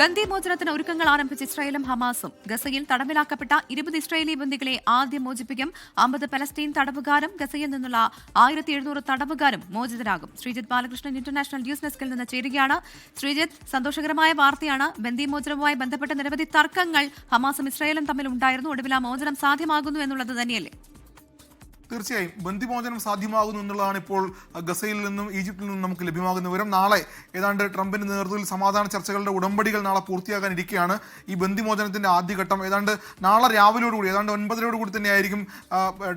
ബന്ദിമോചനത്തിന് ഒരുക്കങ്ങൾ ആരംഭിച്ച ഇസ്രായേലും ഹമാസും ഗസയിൽ തടവിലാക്കപ്പെട്ട ഇരുപത് ഇസ്രായേലി ബന്ദികളെ ആദ്യം മോചിപ്പിക്കും. അമ്പത് പലസ്തീൻ തടവുകാരും ഗസയിൽ നിന്നുള്ള ആയിരത്തി എഴുന്നൂറ് തടവുകാരും മോചിതരാകും. ശ്രീജിത് ബാലകൃഷ്ണൻ ഇന്റർനാഷണൽ ന്യൂസ് ഡെസ്കിൽ നിന്ന് ചേരുകയാണ്. ശ്രീജിത്ത് സന്തോഷകരമായ വാർത്തയാണ്. ബന്ദിമോചനവുമായി ബന്ധപ്പെട്ട നിരവധി തർക്കങ്ങൾ ഹമാസും ഇസ്രായേലും തമ്മിൽ ഉണ്ടായിരുന്നു. ഒടുവിൽ ആ മോചനം സാധ്യമാകുന്നു എന്നുള്ളത് തന്നെയല്ലേ? തീർച്ചയായും ബന്ദിമോചനം സാധ്യമാകുന്നു എന്നുള്ളതാണ് ഇപ്പോൾ ഗസയിൽ നിന്നും ഈജിപ്തിൽ നിന്നും നമുക്ക് ലഭ്യമാകുന്ന വിവരം. നാളെ ഏതാണ്ട് ട്രംപിന്റെ നേതൃത്വത്തിൽ സമാധാന ചർച്ചകളുടെ ഉടമ്പടികൾ നാളെ പൂർത്തിയാക്കാൻ ഇരിക്കുകയാണ് ഈ ബന്ദിമോചനത്തിന്റെ ആദ്യഘട്ടം ഏതാണ്ട് നാളെ രാവിലെയോടുകൂടി ഏതാണ്ട് ഒൻപതിനോടുകൂടി തന്നെയായിരിക്കും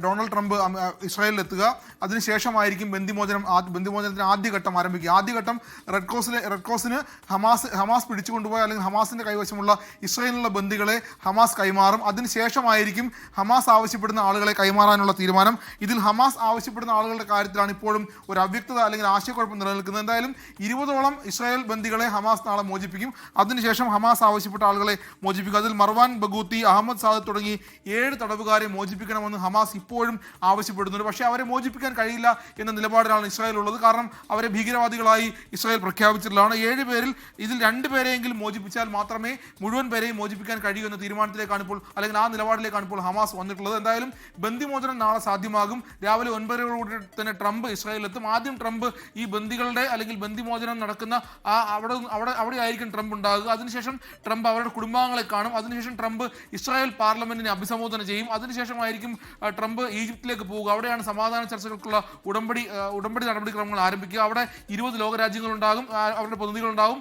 ഡൊണാൾഡ് ട്രംപ് ഇസ്രായേലിലെത്തുക അതിനുശേഷമായിരിക്കും ബന്ദിമോചനം ആ- ബന്ദിമോചനത്തിന്റെ ആദ്യഘട്ടം ആരംഭിക്കുക. ആദ്യഘട്ടം റെഡ് ക്രോസിലെ റെഡ് ക്രോസിന് ഹമാസ് ഹമാസ് പിടിച്ചുകൊണ്ടുപോയ അല്ലെങ്കിൽ ഹമാസിന്റെ കൈവശമുള്ള ഇസ്രായേലിനുള്ള ബന്ധികളെ ഹമാസ് കൈമാറും. അതിനുശേഷമായിരിക്കും ഹമാസ് ആവശ്യപ്പെടുന്ന ആളുകളെ കൈമാറാനുള്ള തീരുമാനം. ഇതിൽ ഹമാസ് ആവശ്യപ്പെടുന്ന ആളുകളുടെ കാര്യത്തിലാണ് ഇപ്പോഴും ഒരു അവ്യക്തത അല്ലെങ്കിൽ ആശയക്കുഴപ്പം നിലനിൽക്കുന്നത്. എന്തായാലും ഇരുപതോളം ഇസ്രായേൽ ബന്ദികളെ ഹമാസ് നാളെ മോചിപ്പിക്കും. അതിനുശേഷം ഹമാസ് ആവശ്യപ്പെട്ട ആളുകളെ മോചിപ്പിക്കും. അതിൽ മർവാൻ ബഗൂത്തി അഹമ്മദ് സാദത്ത് തുടങ്ങി ഏഴ് തടവുകാരെ മോചിപ്പിക്കണമെന്ന് ഹമാസ് ഇപ്പോഴും ആവശ്യപ്പെടുന്നുണ്ട്. പക്ഷേ അവരെ മോചിപ്പിക്കാൻ കഴിയില്ല എന്ന നിലപാടിലാണ് ഇസ്രായേൽ ഉള്ളത്. കാരണം അവരെ ഭീകരവാദികളായി ഇസ്രായേൽ പ്രഖ്യാപിച്ചിട്ടുള്ളതാണ്. ഏഴ് പേരിൽ ഇതിൽ രണ്ട് പേരെയെങ്കിലും മോചിപ്പിച്ചാൽ മാത്രമേ മുഴുവൻ പേരെയും മോചിപ്പിക്കാൻ കഴിയൂ എന്ന തീരുമാനത്തിലേക്കാണ് ഇപ്പോൾ അല്ലെങ്കിൽ ആ നിലപാടിലേക്കാണ് ഇപ്പോൾ ഹമാസ് വന്നിട്ടുള്ളത്. എന്തായാലും ബന്ദിമോചനം നാളെ സാധ്യമാകും രാവിലെ ഒൻപതരോടുകൂടി തന്നെ ട്രംപ് ഇസ്രായേലിലെത്തും. ആദ്യം ട്രംപ് ഈ ബന്ദികളുടെ അല്ലെങ്കിൽ ബന്ദിമോചനം നടക്കുന്ന ആ അവിടെ അവിടെ അവിടെ ആയിരിക്കും ട്രംപ് ഉണ്ടാകുക. അതിനുശേഷം ട്രംപ് അവരുടെ കുടുംബാംഗങ്ങളെ കാണും. അതിനുശേഷം ട്രംപ് ഇസ്രായേൽ പാർലമെന്റിനെ അഭിസംബോധന ചെയ്യും. അതിനുശേഷമായിരിക്കും ട്രംപ് ഈജിപ്തിലേക്ക് പോവുക. അവിടെയാണ് സമാധാന ചർച്ചകൾക്കുള്ള ഉടമ്പടി ഉടമ്പടി നടപടിക്രമങ്ങൾ ആരംഭിക്കുക. അവിടെ ഇരുപത് ലോകരാജ്യങ്ങളുണ്ടാകും അവരുടെ പ്രതിനിധികളുണ്ടാകും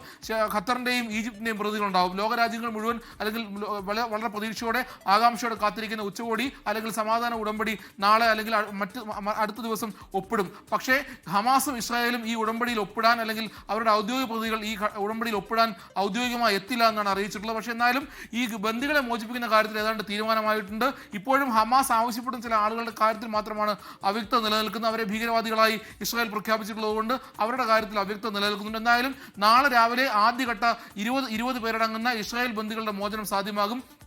ഖത്തറിന്റെയും ഈജിപ്തിന്റെയും പ്രതിനിധികളുണ്ടാകും ലോകരാജ്യങ്ങൾ മുഴുവൻ അല്ലെങ്കിൽ വളരെ പ്രതീക്ഷയോടെ ആകാംക്ഷയോടെ കാത്തിരിക്കുന്ന ഉച്ചകോടി അല്ലെങ്കിൽ സമാധാന ഉടമ്പടി നാളെ അല്ലെങ്കിൽ മറ്റ് അടുത്ത ദിവസം ഒപ്പിടും. പക്ഷേ ഹമാസും ഇസ്രായേലും ഈ ഉടമ്പടിയിൽ ഒപ്പിടാൻ അല്ലെങ്കിൽ അവരുടെ ഔദ്യോഗിക പ്രതികൾ ഈ ഉടമ്പടിയിൽ ഒപ്പിടാൻ ഔദ്യോഗികമായി എത്തില്ല എന്നാണ് അറിയിച്ചിട്ടുള്ളത്. പക്ഷേ എന്നാലും ഈ ബന്ദികളെ മോചിപ്പിക്കുന്ന കാര്യത്തിൽ ഏതാണ്ട് തീരുമാനമായിട്ടുണ്ട്. ഇപ്പോഴും ഹമാസ് ആവശ്യപ്പെടുന്ന ചില ആളുകളുടെ കാര്യത്തിൽ മാത്രമാണ് അവ്യക്തത നിലനിൽക്കുന്നത്. അവരെ ഭീകരവാദികളായി ഇസ്രായേൽ പ്രഖ്യാപിച്ചിട്ടുള്ളതുകൊണ്ട് അവരുടെ കാര്യത്തിൽ അവ്യക്തത നിലനിൽക്കുന്നുണ്ട്. എന്തായാലും നാളെ രാവിലെ ആദ്യഘട്ട ഇരുപത് ഇരുപത് പേരടങ്ങുന്ന ഇസ്രായേൽ ബന്ദികളുടെ മോചനം സാധ്യമാകും.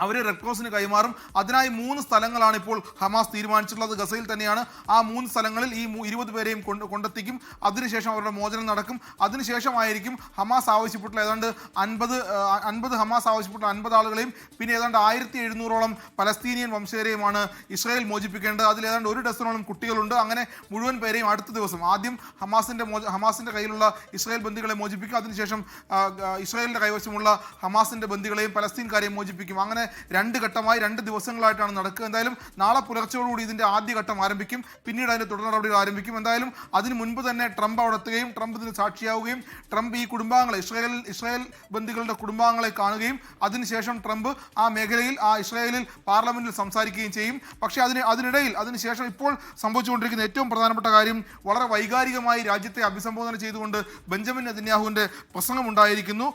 അവരെ റെഡ് ക്രോസിന് കൈമാറും. അതിനായി മൂന്ന് സ്ഥലങ്ങളാണ് ഇപ്പോൾ ഹമാസ് തീരുമാനിച്ചിട്ടുള്ളത്. ഗസയിൽ തന്നെയാണ്. ആ മൂന്ന് സ്ഥലങ്ങളിൽ ഈ ഇരുപത് പേരെയും കൊണ്ട് കൊണ്ടെത്തിക്കും. അതിനുശേഷം അവരുടെ മോചനം നടക്കും. അതിനുശേഷമായിരിക്കും ഹമാസ് ആവശ്യപ്പെട്ടുള്ള ഏതാണ്ട് അൻപത് അൻപത് ഹമാസ് ആവശ്യപ്പെട്ടുള്ള അൻപത് ആളുകളെയും പിന്നെ ഏതാണ്ട് ആയിരത്തി എഴുന്നൂറോളം പലസ്തീനിയൻ വംശജരെയുമാണ് ഇസ്രായേൽ മോചിപ്പിക്കേണ്ടത്. അതിൽ ഏതാണ്ട് ഒരു ഡസനോളം കുട്ടികളുണ്ട്. അങ്ങനെ മുഴുവൻ പേരെയും അടുത്ത ദിവസം ആദ്യം ഹമാസിന്റെ മോ ഹമാസിന്റെ കയ്യിലുള്ള ഇസ്രായേൽ ബന്ധികളെ മോചിപ്പിക്കും. അതിനുശേഷം ഇസ്രായേലിന്റെ കൈവശമുള്ള ഹമാസിന്റെ ബന്ധികളെയും പലസ്തീൻകാരെയും മോചിപ്പിക്കും. അങ്ങനെ രണ്ട് ഘട്ടമായി രണ്ട് ദിവസങ്ങളായിട്ടാണ് നടക്കുക. എന്തായാലും നാളെ പുലർച്ചയോടുകൂടി ഇതിന്റെ ആദ്യഘട്ടം ആരംഭിക്കും. പിന്നീട് അതിന്റെ തുടർ നടപടികൾ ആരംഭിക്കും. എന്തായാലും അതിന് മുൻപ് തന്നെ ട്രംപ് അവിടെ എത്തുകയും ട്രംപ് ഇതിന് സാക്ഷിയാവുകയും ട്രംപ് ഈ കുടുംബാംഗങ്ങളെ ഇസ്രായേൽ ഇസ്രായേൽ ബന്ധുക്കളുടെ കുടുംബാംഗങ്ങളെ കാണുകയും അതിനുശേഷം ട്രംപ് ആ മേഖലയിൽ ആ ഇസ്രായേലിൽ പാർലമെന്റിൽ സംസാരിക്കുകയും ചെയ്യും. പക്ഷേ അതിന് അതിനിടയിൽ അതിനുശേഷം ഇപ്പോൾ സംഭവിച്ചുകൊണ്ടിരിക്കുന്ന ഏറ്റവും പ്രധാനപ്പെട്ട കാര്യം വളരെ വൈകാരികമായി രാജ്യത്തെ അഭിസംബോധന ചെയ്തുകൊണ്ട് ബെഞ്ചമിൻ നെതന്യാഹുവിന്റെ പ്രസംഗം ഉണ്ടായിരിക്കുന്നു.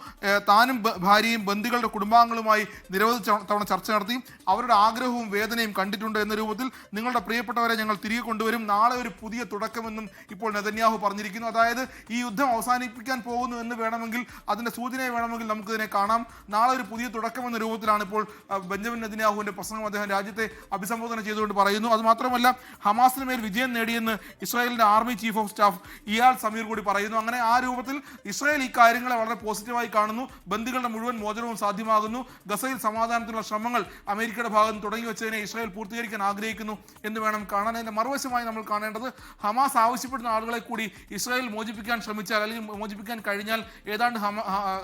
താനും ഭാര്യയും ബന്ധുക്കളുടെ കുടുംബാംഗങ്ങളുമായി നിരവധി തവണ ചർച്ച നടത്തി അവരുടെ ആഗ്രഹവും വേദനയും കണ്ടിട്ടുണ്ട് എന്ന രൂപത്തിൽ നിങ്ങളുടെ പ്രിയപ്പെട്ടവരെ ഞങ്ങൾ തിരികെ കൊണ്ടുവരും. നാളെ ഒരു പുതിയ തുടക്കമെന്നും ഇപ്പോൾ നെതന്യാഹു പറഞ്ഞിരിക്കുന്നു. അതായത് ഈ യുദ്ധം അവസാനിപ്പിക്കാൻ പോകുന്നു എന്ന് വേണമെങ്കിൽ അതിന്റെ സൂചനയെ വേണമെങ്കിൽ നമുക്കിതിനെ കാണാം. നാളെ ഒരു പുതിയ തുടക്കമെന്ന രൂപത്തിലാണ് ഇപ്പോൾ ബെഞ്ചമിൻ നെതന്യാഹുവിന്റെ പ്രസംഗം അദ്ദേഹം രാജ്യത്തെ അഭിസംബോധന ചെയ്തുകൊണ്ട് പറയുന്നു. അത് മാത്രമല്ല ഹമാസിന് മേൽ വിജയം നേടിയെന്ന് ഇസ്രായേലിന്റെ ആർമി ചീഫ് ഓഫ് സ്റ്റാഫ് ഇയാൾ സമീർ കൂടി പറയുന്നു. അങ്ങനെ ആ രൂപത്തിൽ ഇസ്രായേൽ ഈ കാര്യങ്ങളെ വളരെ പോസിറ്റീവായി കാണുന്നു. ബന്ധുക്കളുടെ മുഴുവൻ മോചനവും സാധ്യമാകുന്നു. ഗസയിൽ സമാധാനത്തിനുള്ള ശ്രമങ്ങൾ അമേരിക്കയുടെ ഭാഗത്ത് തുടങ്ങി വെച്ചതിനെ ഇസ്രായേൽ പൂർത്തീകരിക്കാൻ ആഗ്രഹിക്കുന്നു എന്ന് വേണം കാണാൻ. അതിന്റെ മറുവശമായി നമ്മൾ കാണേണ്ടത് ഹമാസ് ആവശ്യപ്പെടുന്ന ആളുകളെ കൂടി ഇസ്രായേൽ മോചിപ്പിക്കാൻ ശ്രമിച്ചാൽ അല്ലെങ്കിൽ മോചിപ്പിക്കാൻ കഴിഞ്ഞാൽ ഏതാണ്ട് ഹമ-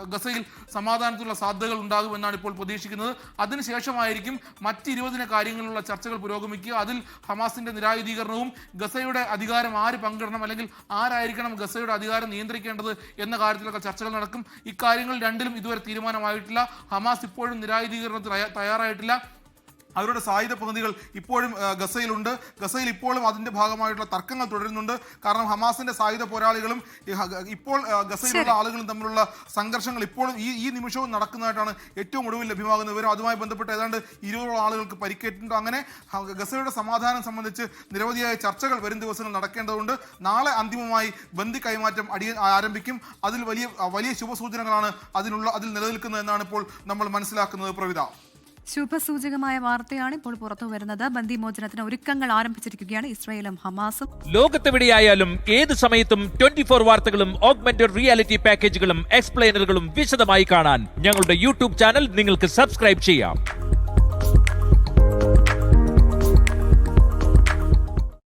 ഗസയിൽ സമാധാനത്തിലുള്ള സാധ്യതകൾ ഉണ്ടാകും എന്നാണ് ഇപ്പോൾ പ്രതീക്ഷിക്കുന്നത്. അതിനുശേഷമായിരിക്കും മറ്റ് ഇരുപതിന കാര്യങ്ങളിലുള്ള ചർച്ചകൾ പുരോഗമിക്കുക. അതിൽ ഹമാസിന്റെ നിരായുധീകരണവും ഗസയുടെ അധികാരം ആര് പങ്കിടണം അല്ലെങ്കിൽ ആരായിരിക്കണം ഗസയുടെ അധികാരം നിയന്ത്രിക്കേണ്ടത് എന്ന കാര്യത്തിലൊക്കെ ചർച്ചകൾ നടക്കും. ഇക്കാര്യങ്ങൾ രണ്ടിലും ഇതുവരെ തീരുമാനമായിട്ടില്ല. ഹമാസ് ഇപ്പോഴും നിരായുധീകരണത്തിന് തയ്യാ- തയ്യാറായിട്ടില്ല. അവരുടെ സായുധ പ്രതിനിധികൾ ഇപ്പോഴും ഗസയിലുണ്ട്. ഗസയിൽ ഇപ്പോഴും അതിന്റെ ഭാഗമായിട്ടുള്ള തർക്കങ്ങൾ തുടരുന്നുണ്ട്. കാരണം ഹമാസിന്റെ സായുധ പോരാളികളും ഇപ്പോൾ ഗസയിലുള്ള ആളുകളും തമ്മിലുള്ള സംഘർഷങ്ങൾ ഇപ്പോഴും ഈ ഈ നിമിഷവും നടക്കുന്നതായിട്ടാണ് ഏറ്റവും ഒടുവിൽ ലഭ്യമാകുന്ന വിവരം. അതുമായി ബന്ധപ്പെട്ട് ഏതാണ്ട് ഇരുപതോളം ആളുകൾക്ക് പരിക്കേറ്റിട്ടുണ്ട്. അങ്ങനെ ഗസയുടെ സമാധാനം സംബന്ധിച്ച് നിരവധിയായ ചർച്ചകൾ വരും ദിവസങ്ങൾ നടക്കേണ്ടതുണ്ട്. നാളെ അന്തിമമായി ബന്ദി കൈമാറ്റം അടിയ ആരംഭിക്കും. അതിൽ വലിയ വലിയ ശുഭസൂചനകളാണ് അതിനുള്ള അതിൽ നിലനിൽക്കുന്നതെന്നാണ് ഇപ്പോൾ നമ്മൾ മനസ്സിലാക്കുന്നത് പ്രവിധ ശുഭസൂചകമായ വാർത്തയാണ് ഇപ്പോൾ പുറത്തു വരുന്നത്. ബന്ദിമോചനത്തിന് ഒരുക്കങ്ങൾ ആരംഭിച്ചിരിക്കുകയാണ് ഇസ്രായേലും ഹമാസും. ലോകത്തെവിടെയായാലും ഏത് സമയത്തും ട്വന്റി ഫോർ വാർത്തകളും ഓഗ്മെന്റഡ് റിയാലിറ്റി പാക്കേജുകളും എക്സ്പ്ലെയിനറുകളും വിശദമായി കാണാൻ ഞങ്ങളുടെ യൂട്യൂബ് ചാനൽ നിങ്ങൾക്ക് സബ്സ്ക്രൈബ് ചെയ്യാം.